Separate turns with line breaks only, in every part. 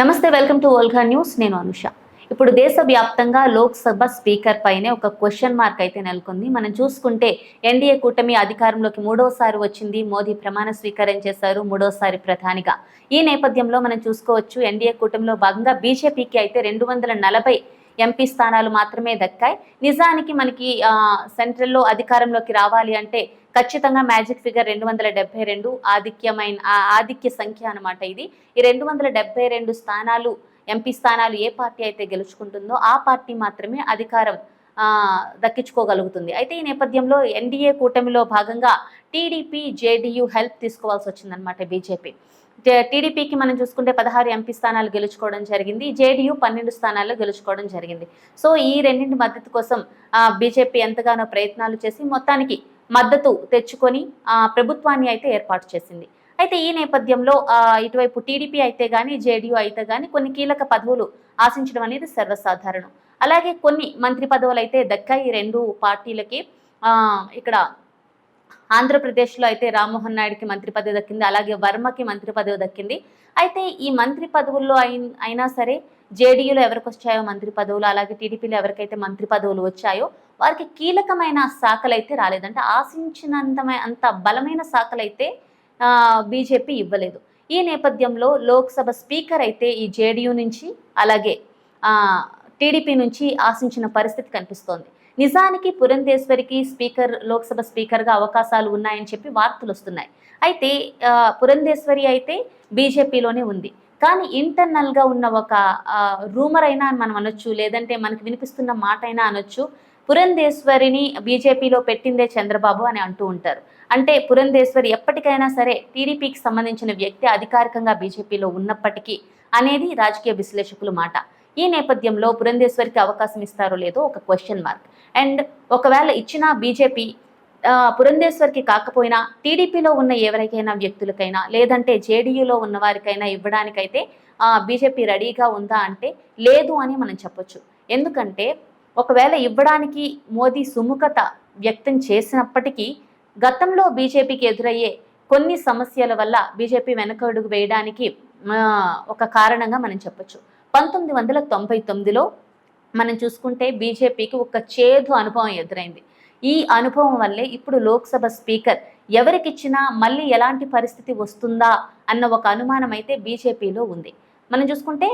నమస్తే welcome to Olga news. నేను అనుష. ఇప్పుడు దేశవ్యాప్తంగా లోక్సభ స్పీకర్ పైనే ఒక క్వశ్చన్ మార్క్ అయితే నెలకొంది. మనం చూసుకుంటే ఎన్డీఏ కూటమి అధికారంలోకి మూడోసారి వచ్చింది. మోదీ ప్రమాణ స్వీకారం చేశారు మూడోసారి ప్రధానిగా. ఈ నేపథ్యంలో మనం చూసుకోవచ్చు ఎన్డీఏ కూటమిలో భాగంగా బీజేపీకి అయితే రెండు వందల నలభై ఎంపీ స్థానాలు మాత్రమే దక్కాయి. నిజానికి మనకి సెంట్రల్లో అధికారంలోకి రావాలి అంటే ఖచ్చితంగా మ్యాజిక్ ఫిగర్ రెండు వందల డెబ్బై రెండు ఆధిక్యమైన ఆధిక్య సంఖ్య అనమాట ఇది. ఈ రెండు వందల డెబ్బై రెండు స్థానాలు ఎంపీ స్థానాలు ఏ పార్టీ అయితే గెలుచుకుంటుందో ఆ పార్టీ మాత్రమే అధికారం దక్కించుకోగలుగుతుంది. అయితే ఈ నేపథ్యంలో ఎన్డీఏ కూటమిలో భాగంగా టీడీపీ జేడీయూ హెల్ప్ తీసుకోవాల్సి వచ్చిందనమాట బీజేపీ టీడీపీకి మనం చూసుకుంటే పదహారు ఎంపీ స్థానాలు గెలుచుకోవడం జరిగింది జేడీయూ పన్నెండు స్థానాల్లో గెలుచుకోవడం జరిగింది. సో ఈ రెండింటి మద్దతు కోసం బీజేపీ ఎంతగానో ప్రయత్నాలు చేసి మొత్తానికి మద్దతు తెచ్చుకొని ప్రభుత్వాన్ని అయితే ఏర్పాటు చేసింది. అయితే ఈ నేపథ్యంలో ఇటువైపు టీడీపీ అయితే కానీ జేడీయూ అయితే కానీ కొన్ని కీలక పదవులు ఆశించడం అనేది సర్వసాధారణం. అలాగే కొన్ని మంత్రి పదవులు అయితే దక్కాయి ఈ రెండు పార్టీలకి ఇక్కడ ఆంధ్రప్రదేశ్లో అయితే రామ్మోహన్ నాయుడుకి మంత్రి పదవి దక్కింది అలాగే వర్మకి మంత్రి పదవి దక్కింది. అయితే ఈ మంత్రి పదవుల్లో అయిన- అయినా సరే జేడీయూలో ఎవరికి వచ్చాయో మంత్రి పదవులు అలాగే టీడీపీలో ఎవరికైతే మంత్రి పదవులు వచ్చాయో వారికి కీలకమైన శాఖలు అయితే రాలేదంటే. ఆశించినంతమైన అంత బలమైన శాఖలు అయితే బీజేపీ ఇవ్వలేదు. ఈ నేపథ్యంలో లోక్సభ స్పీకర్ అయితే ఈ జేడీయూ నుంచి అలాగే టీడీపీ నుంచి ఆశించిన పరిస్థితి కనిపిస్తోంది. నిజానికి పురంధేశ్వరికి స్పీకర్ లోక్సభ స్పీకర్గా అవకాశాలు ఉన్నాయని చెప్పి వార్తలు వస్తున్నాయి అయితే పురంధేశ్వరి అయితే బీజేపీలోనే ఉంది. కానీ ఇంటర్నల్గా ఉన్న ఒక రూమర్ అయినా మనం అనొచ్చు లేదంటే మనకు వినిపిస్తున్న మాట అయినా అనొచ్చు. పురంధేశ్వరిని బీజేపీలో పెట్టిందే చంద్రబాబు అని అంటూ ఉంటారు. అంటే పురంధేశ్వరి ఎప్పటికైనా సరే టీడీపీకి సంబంధించిన వ్యక్తి అధికారికంగా బీజేపీలో ఉన్నప్పటికీ అనేది రాజకీయ విశ్లేషకుల మాట. ఈ నేపథ్యంలో పురంధేశ్వరికి అవకాశం ఇస్తారో లేదో ఒక క్వశ్చన్ మార్క్ అండ్ ఒకవేళ ఇచ్చిన బీజేపీ పురంధేశ్వరికి కాకపోయినా టీడీపీలో ఉన్న ఎవరికైనా వ్యక్తులకైనా లేదంటే జేడీయూలో ఉన్న వారికైనా ఇవ్వడానికైతే బీజేపీ రెడీగా ఉందా అంటే లేదు అని మనం చెప్పొచ్చు. ఎందుకంటే ఒకవేళ ఇవ్వడానికి మోదీ సుముఖత వ్యక్తం చేసినప్పటికీ గతంలో బీజేపీకి ఎదురయ్యే కొన్ని సమస్యల వల్ల బీజేపీ వెనకడుగు వేయడానికి ఒక కారణంగా మనం చెప్పొచ్చు. పంతొమ్మిది వందల తొంభై తొమ్మిదిలో మనం చూసుకుంటే బీజేపీకి ఒక చేదు అనుభవం ఎదురైంది. ఈ అనుభవం వల్లే ఇప్పుడు లోక్సభ స్పీకర్ ఎవరికిచ్చినా మళ్ళీ ఎలాంటి పరిస్థితి వస్తుందా అన్న ఒక అనుమానం అయితే బీజేపీలో ఉంది. మనం చూసుకుంటే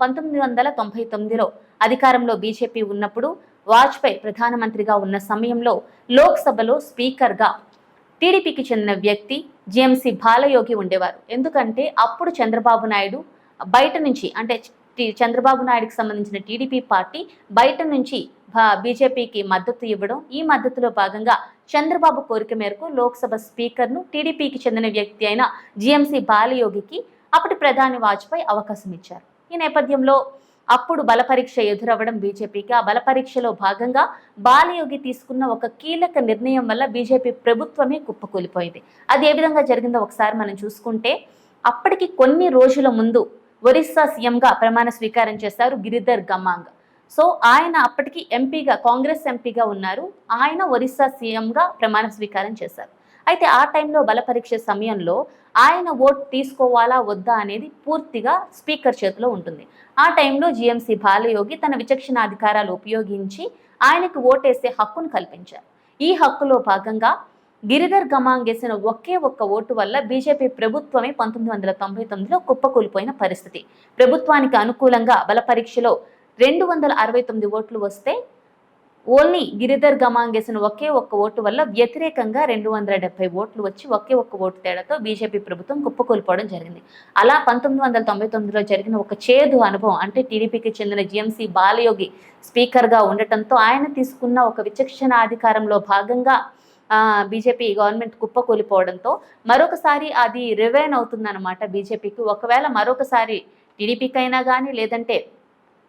పంతొమ్మిది వందల తొంభై తొమ్మిదిలో అధికారంలో బీజేపీ ఉన్నప్పుడు వాజ్పేయి ప్రధానమంత్రిగా ఉన్న సమయంలో లోక్సభలో స్పీకర్గా టీడీపీకి చెందిన వ్యక్తి జిఎంసి బాలయోగి ఉండేవారు. ఎందుకంటే అప్పుడు చంద్రబాబు నాయుడు బయట నుంచి అంటే చంద్రబాబు నాయుడుకి సంబంధించిన టీడీపీ పార్టీ బయట నుంచి బీజేపీకి మద్దతు ఇవ్వడం ఈ మద్దతులో భాగంగా చంద్రబాబు కోరిక మేరకు లోక్సభ స్పీకర్ను టీడీపీకి చెందిన వ్యక్తి అయిన జీఎంసీ బాలయోగికి అప్పటి ప్రధాని వాజ్పేయి అవకాశం ఇచ్చారు. ఈ నేపథ్యంలో అప్పుడు బలపరీక్ష ఎదురవ్వడం బీజేపీకి ఆ బలపరీక్షలో భాగంగా బాలయోగి తీసుకున్న ఒక కీలక నిర్ణయం వల్ల బీజేపీ ప్రభుత్వమే కుప్పకూలిపోయింది. అది ఏ విధంగా జరిగిందో ఒకసారి మనం చూసుకుంటే అప్పటికి కొన్ని రోజుల ముందు ఒరిస్సా సీఎంగా ప్రమాణ స్వీకారం చేశారు గిరిధర్ గమాంగ్ సో ఆయన అప్పటికి ఎంపీగా కాంగ్రెస్ ఎంపీగా ఉన్నారు. ఆయన ఒరిస్సా సీఎంగా ప్రమాణ స్వీకారం చేశారు. అయితే ఆ టైంలో బలపరీక్ష సమయంలో ఆయన ఓట్ తీసుకోవాలా వద్దా అనేది పూర్తిగా స్పీకర్ చేతిలో ఉంటుంది. ఆ టైంలో జిఎంసి బాలయోగి తన విచక్షణ అధికారాలు ఉపయోగించి ఆయనకు ఓటేసే హక్కును కల్పించారు. ఈ హక్కులో భాగంగా గిరిధర్ గమాంగ్ వేసిన ఒకే ఒక్క ఓటు వల్ల బీజేపీ ప్రభుత్వమే పంతొమ్మిది వందల తొంభై తొమ్మిదిలో కుప్పకూలిపోయిన పరిస్థితి. ప్రభుత్వానికి అనుకూలంగా బల పరీక్షలో రెండు వందల అరవై తొమ్మిది ఓట్లు వస్తే ఓన్లీ గిరిధర్ గమాంగ్ వేసిన ఒకే ఒక్క ఓటు వల్ల వ్యతిరేకంగా రెండు వందల డెబ్బై ఓట్లు వచ్చి ఒకే ఒక్క ఓటు తేడాతో బీజేపీ ప్రభుత్వం కుప్పకూలిపోవడం జరిగింది. అలా పంతొమ్మిది వందల తొంభై తొమ్మిదిలో జరిగిన ఒక చేదు అనుభవం అంటే టీడీపీకి చెందిన జిఎంసీ బాలయోగి స్పీకర్గా ఉండటంతో ఆయన తీసుకున్న ఒక విచక్షణ అధికారంలో భాగంగా బీజేపీ గవర్నమెంట్ కుప్పకూలిపోవడంతో మరొకసారి అది రివైన్ అవుతుందన్నమాట బీజేపీకి. ఒకవేళ మరొకసారి టీడీపీకి అయినా కానీ లేదంటే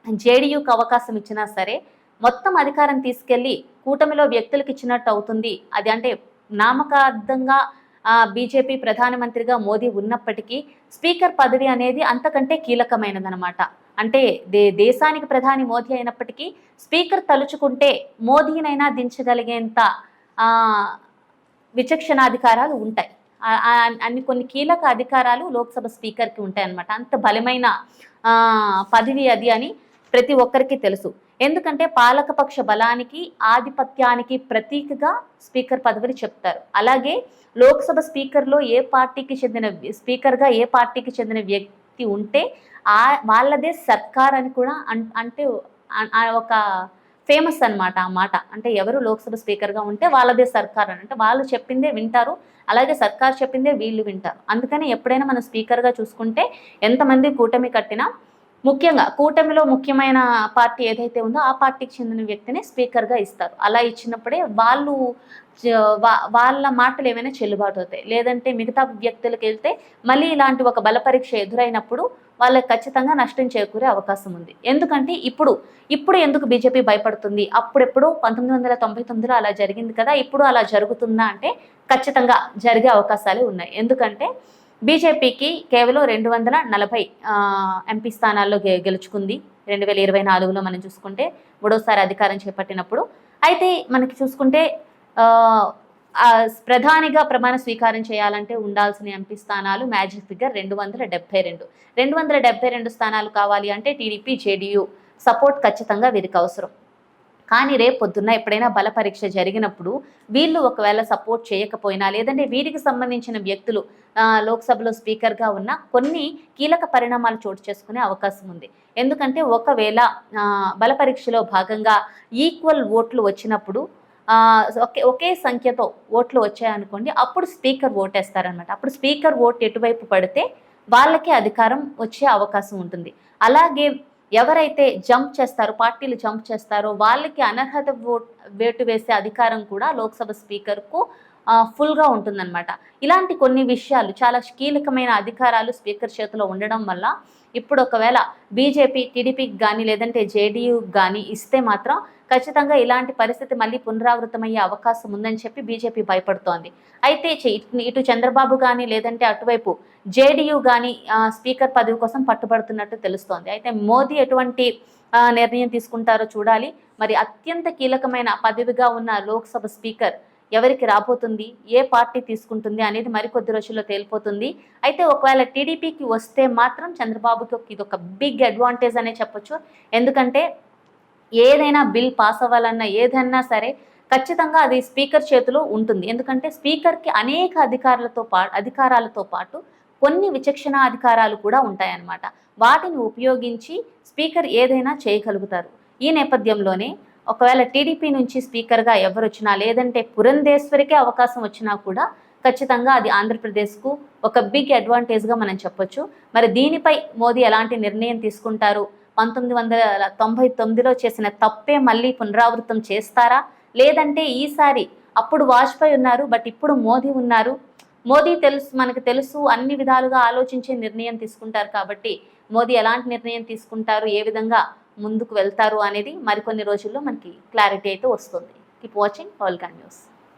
జేడీయూకి అవకాశం ఇచ్చినా సరే మొత్తం అధికారం తీసుకెళ్ళి కూటమిలో వ్యక్తులకు ఇచ్చినట్టు అవుతుంది. అది అంటే నామకార్థంగా బీజేపీ ప్రధానమంత్రిగా మోదీ ఉన్నప్పటికీ స్పీకర్ పదవి అనేది అంతకంటే కీలకమైనదనమాట అంటే దే దేశానికి ప్రధాని మోదీ అయినప్పటికీ స్పీకర్ తలుచుకుంటే మోదీనైనా దించగలిగేంత విచక్షణాధికారాలు ఉంటాయి. అన్ని కొన్ని కీలక అధికారాలు లోక్సభ స్పీకర్కి ఉంటాయన్నమాట. అంత బలమైన పదవి అది అని ప్రతి ఒక్కరికి తెలుసు. ఎందుకంటే పాలకపక్ష బలానికి ఆధిపత్యానికి ప్రతీకగా స్పీకర్ పదవిని చెప్తారు. అలాగే లోక్సభ స్పీకర్లో ఏ పార్టీకి చెందిన స్పీకర్గా ఏ పార్టీకి చెందిన వ్యక్తి ఉంటే ఆ వాళ్ళదే సర్కార్ అని కూడా అన్- అంటే ఒక ఫేమస్ అనమాట ఆ మాట. అంటే ఎవరు లోక్సభ స్పీకర్గా ఉంటే వాళ్ళదే సర్కార్ అని. అంటే వాళ్ళు చెప్పిందే వింటారు అలాగే సర్కార్ చెప్పిందే వీళ్ళు వింటారు. అందుకని ఎప్పుడైనా మనం స్పీకర్గా చూసుకుంటే ఎంతమంది కూటమి కట్టినా ముఖ్యంగా కూటమిలో ముఖ్యమైన పార్టీ ఏదైతే ఉందో ఆ పార్టీకి చెందిన వ్యక్తిని స్పీకర్గా ఇస్తారు. అలా ఇచ్చినప్పుడే వాళ్ళు వాళ్ళ మాటలు ఏమైనా చెల్లుబాటు అవుతాయి. లేదంటే మిగతా వ్యక్తులకు వెళ్తే మళ్ళీ ఇలాంటి ఒక బలపరీక్ష ఎదురైనప్పుడు వాళ్ళకి ఖచ్చితంగా నష్టం చేకూరే అవకాశం ఉంది. ఎందుకంటే ఇప్పుడు ఇప్పుడు ఎందుకు బీజేపీ భయపడుతుంది? అప్పుడెప్పుడు పంతొమ్మిది వందల తొంభై తొమ్మిదిలో అలా జరిగింది కదా ఇప్పుడు అలా జరుగుతుందా అంటే ఖచ్చితంగా జరిగే అవకాశాలు ఉన్నాయి. ఎందుకంటే బీజేపీకి కేవలం రెండు వందల నలభై ఎంపీ స్థానాల్లో గె గెలుచుకుంది. రెండు వేల ఇరవై నాలుగులో మనం చూసుకుంటే మూడోసారి అధికారం చేపట్టినప్పుడు. అయితే మనకి చూసుకుంటే ప్రధానిగా ప్రమాణ స్వీకారం చేయాలంటే ఉండాల్సిన ఎంపీ స్థానాలు మ్యాజిక్ ఫిగర్ రెండు వందల డెబ్బై రెండు. రెండు వందల డెబ్బై రెండు స్థానాలు కావాలి అంటే టీడీపీ జేడీయూ సపోర్ట్ ఖచ్చితంగా వీరికి అవసరం. కానీ రేపు పొద్దున్న ఎప్పుడైనా బల పరీక్ష జరిగినప్పుడు వీళ్ళు ఒకవేళ సపోర్ట్ చేయకపోయినా లేదంటే వీరికి సంబంధించిన వ్యక్తులు లోక్సభలో స్పీకర్గా ఉన్న కొన్ని కీలక పరిణామాలు చోటు చేసుకునే అవకాశం ఉంది. ఎందుకంటే ఒకవేళ బల పరీక్షలో భాగంగా ఈక్వల్ ఓట్లు వచ్చినప్పుడు ఒకే ఒకే సంఖ్యతో ఓట్లు వచ్చాయనుకోండి అప్పుడు స్పీకర్ ఓటేస్తారనమాట. అప్పుడు స్పీకర్ ఓట్ ఎటువైపు పడితే వాళ్ళకే అధికారం వచ్చే అవకాశం ఉంటుంది. అలాగే ఎవరైతే జంప్ చేస్తారో పార్టీలు జంప్ చేస్తారో వాళ్ళకి అనర్హత ఓట్ వేటు వేసే అధికారం కూడా లోక్సభ స్పీకర్కు ఫుల్గా ఉంటుందన్నమాట. ఇలాంటి కొన్ని విషయాలు చాలా కీలకమైన అధికారాలు స్పీకర్ చేతిలో ఉండడం వల్ల ఇప్పుడు ఒకవేళ బీజేపీ టీడీపీకి కానీ లేదంటే జేడీయూకి కానీ ఇస్తే మాత్రం ఖచ్చితంగా ఇలాంటి పరిస్థితి మళ్ళీ పునరావృతమయ్యే అవకాశం ఉందని చెప్పి బీజేపీ భయపడుతోంది. అయితే ఇటు చంద్రబాబు కానీ లేదంటే అటువైపు జేడీయూ కానీ స్పీకర్ పదవి కోసం పట్టుబడుతున్నట్టు తెలుస్తోంది. అయితే మోదీ ఎటువంటి నిర్ణయం తీసుకుంటారో చూడాలి. మరి అత్యంత కీలకమైన పదవిగా ఉన్న లోక్సభ స్పీకర్ ఎవరికి రాబోతుంది? ఏ పార్టీ తీసుకుంటుంది అనేది మరికొద్ది రోజుల్లో తేలిపోతుంది. అయితే ఒకవేళ టీడీపీకి వస్తే మాత్రం చంద్రబాబుకి ఇది ఒక బిగ్ అడ్వాంటేజ్ అనే చెప్పొచ్చు. ఎందుకంటే ఏదైనా బిల్ పాస్ అవ్వాలన్నా ఏదన్నా సరే ఖచ్చితంగా అది స్పీకర్ చేతిలో ఉంటుంది. ఎందుకంటే స్పీకర్కి అనేక అధికారులతో పా అధికారాలతో పాటు కొన్ని విచక్షణ అధికారాలు కూడా ఉంటాయన్నమాట. వాటిని ఉపయోగించి స్పీకర్ ఏదైనా చేయగలుగుతారు. ఈ నేపథ్యంలోనే ఒకవేళ టీడీపీ నుంచి స్పీకర్గా ఎవరు వచ్చినా లేదంటే పురంధేశ్వరికే అవకాశం వచ్చినా కూడా ఖచ్చితంగా అది ఆంధ్రప్రదేశ్కు ఒక బిగ్ అడ్వాంటేజ్గా మనం చెప్పొచ్చు. మరి దీనిపై మోదీ ఎలాంటి నిర్ణయం తీసుకుంటారు? పంతొమ్మిది వందల తొంభై తొమ్మిదిలో చేసిన తప్పే మళ్ళీ పునరావృతం చేస్తారా? లేదంటే ఈసారి అప్పుడు వాజ్పేయి ఉన్నారు బట్ ఇప్పుడు మోదీ ఉన్నారు? మోదీ తెలుసు మనకు తెలుసు అన్ని విధాలుగా ఆలోచించే నిర్ణయం తీసుకుంటారు కాబట్టి మోదీ ఎలాంటి నిర్ణయం తీసుకుంటారు ఏ విధంగా ముందుకు వెళ్తారు అనేది మరికొన్ని రోజుల్లో మనకి క్లారిటీ అయితే వస్తుంది. Keep watching ఆల్గా news